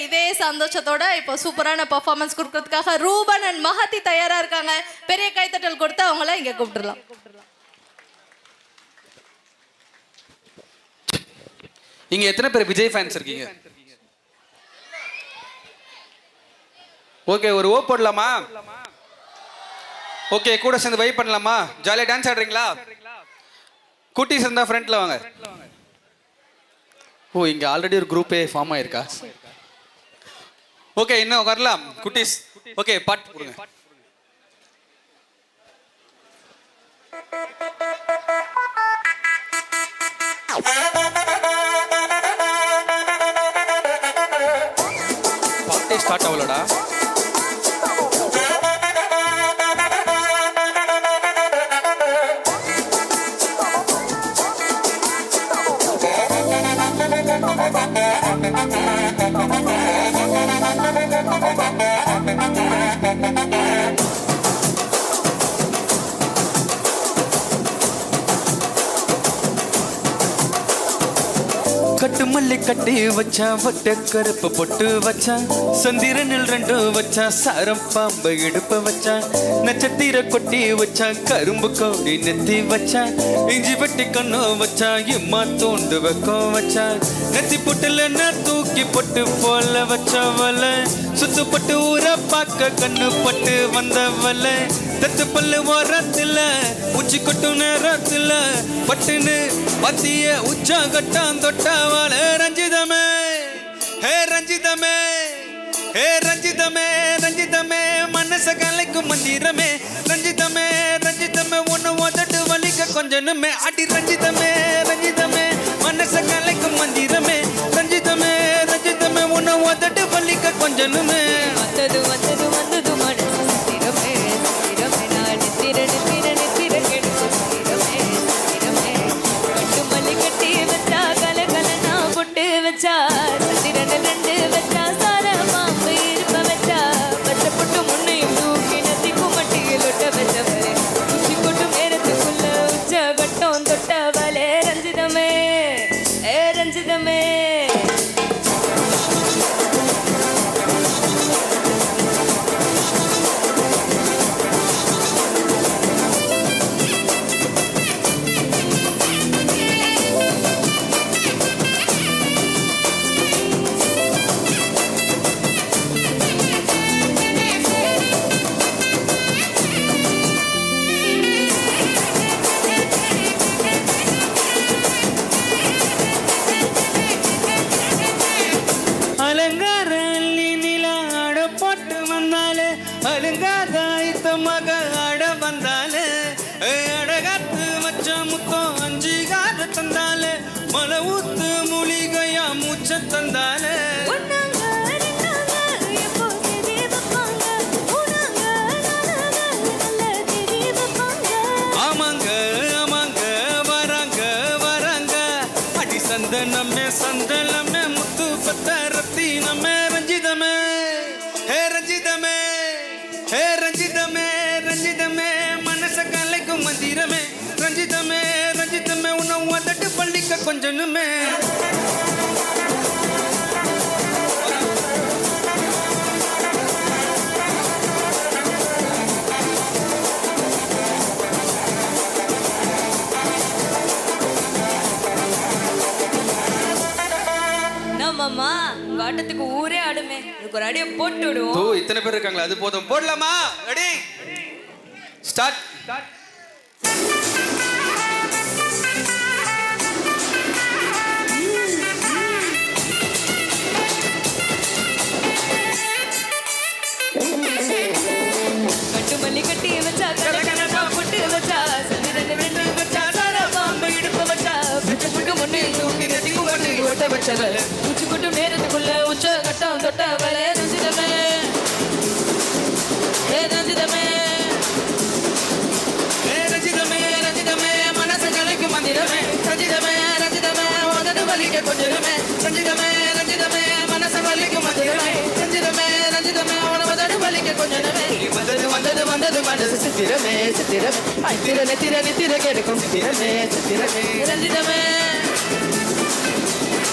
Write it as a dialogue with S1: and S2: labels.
S1: இதே சந்தோஷத்தோட இப்போ சூப்பரான பர்ஃபார்மன்ஸ் கொடுக்கறதுக்காக ரூபன் அண்ட் மஹதி தயாரா இருக்காங்க. பெரிய கைத்தட்டல் கொடுத்து அவங்கள இங்க கூப்பிட்டுறலாம்
S2: இங்க எத்தனை பேர் விஜய் ஃபேன்ஸ் இருக்கீங்க? ஓகே ஒரு ஓ போடலாமா? ஓகே கூட சேர்ந்து வைப் பண்ணலாமா? ஜாலியா டான்ஸ் ஆடுறீங்களா? குட்டிஸ் இருந்தா ஃப்ரண்ட்ல வாங்க. ஓ இங்க ஆல்ரெடி ஒரு குரூப்பே ஃபார்ம் ஆயிருக்கா? ஓகே இன்னும் வரலாம். குட்டீஸ். ஓகே பாட்டு கொடுங்க பாட்டே ஸ்டார்ட் ஆகலடா. Thank.
S3: கட்டு மல்லி கட்டி வச்சா வட்ட கருப்பு பொட்டு வச்சா சந்திரனில் ரெண்டு வச்சா சாரம் பாம்பு இடுப்பு வச்சா நட்சத்திர கொட்டி வச்சா கரும்பு கோடி நெத்தி வச்சா இஞ்சி வெட்டி கண்ணு வச்சா இம்மா தோண்டு வைக்கம் வச்சா நெத்தி பொட்டுல நான் தூக்கி பொட்டு போல வச்சவல சுத்துப்பட்டு ஊற பார்க்க கண்ணு பட்டு வந்தவல தத்து பல்லு ஓரத்துல உச்சி கொட்டு நேரத்துல பட்டுன்னு பத்திய உச்சா கட்டான் தொட்டவள ரஞ்சிதமே. ஹே ரஞ்சிதமே ஹே ரஞ்சிதமே ரஞ்சிதமே மனச கலைக்கும் மந்திரமே. ரஞ்சிதமே ரஞ்சிதமே ஒன்று உதட்டு வலிக்க கொஞ்சனுமே. அடி ரஞ்சிதமே ரஞ்சிதமே மனச கலைக்கும் மந்திரமே. ரஞ்சிதமே ரஞ்சிதமே ஒன்று உதட்டு வலிக்க கொஞ்சனுமே.
S4: வந்தது வந்தது வந்தது மனசு
S3: தந்தாலே ஊத்து மூலிகையா மூச்ச தந்தாலே கொஞ்சனுமே
S4: நம்மம்மா உங்க ஆட்டத்துக்கு ஊரே ஆடுமே ஒரு அடியை போட்டு
S2: ஓ இத்தனை பேர் இருக்காங்களா அது போதும். போடலாமா? ரெடி ஸ்டார்ட்
S4: கட்டு ஓட்ட வச்சவள உச்சி கொட்டும் நேரத்துக்குள்ள உச்ச கட்டம் தொட்டவள ரஞ்சிதமே. ஏ ரஞ்சிதமே.
S3: ஹே ரஞ்சிதமே ரஞ்சிதமே. மனச கலைக்கும் மந்திரமே. ரஞ்சிதமே ரஞ்சிதமே. உதட்டு வலிக்க கொஞ்சமே ரஞ்சிதமே ரஞ்சிதமே. மனச வலிக்கும் மந்திரமே. ரஞ்சிதமே ரஞ்சிதமே. உதட்டு வலிக்க கொஞ்சமே வந்தது வந்தது வந்தது மனசு சித்திரமே சித்திரமே. ஐத்திர நெத்திர நித்திர கெடுக்கும் சித்திரமே சித்திரமே.
S4: ரஞ்சிதமே.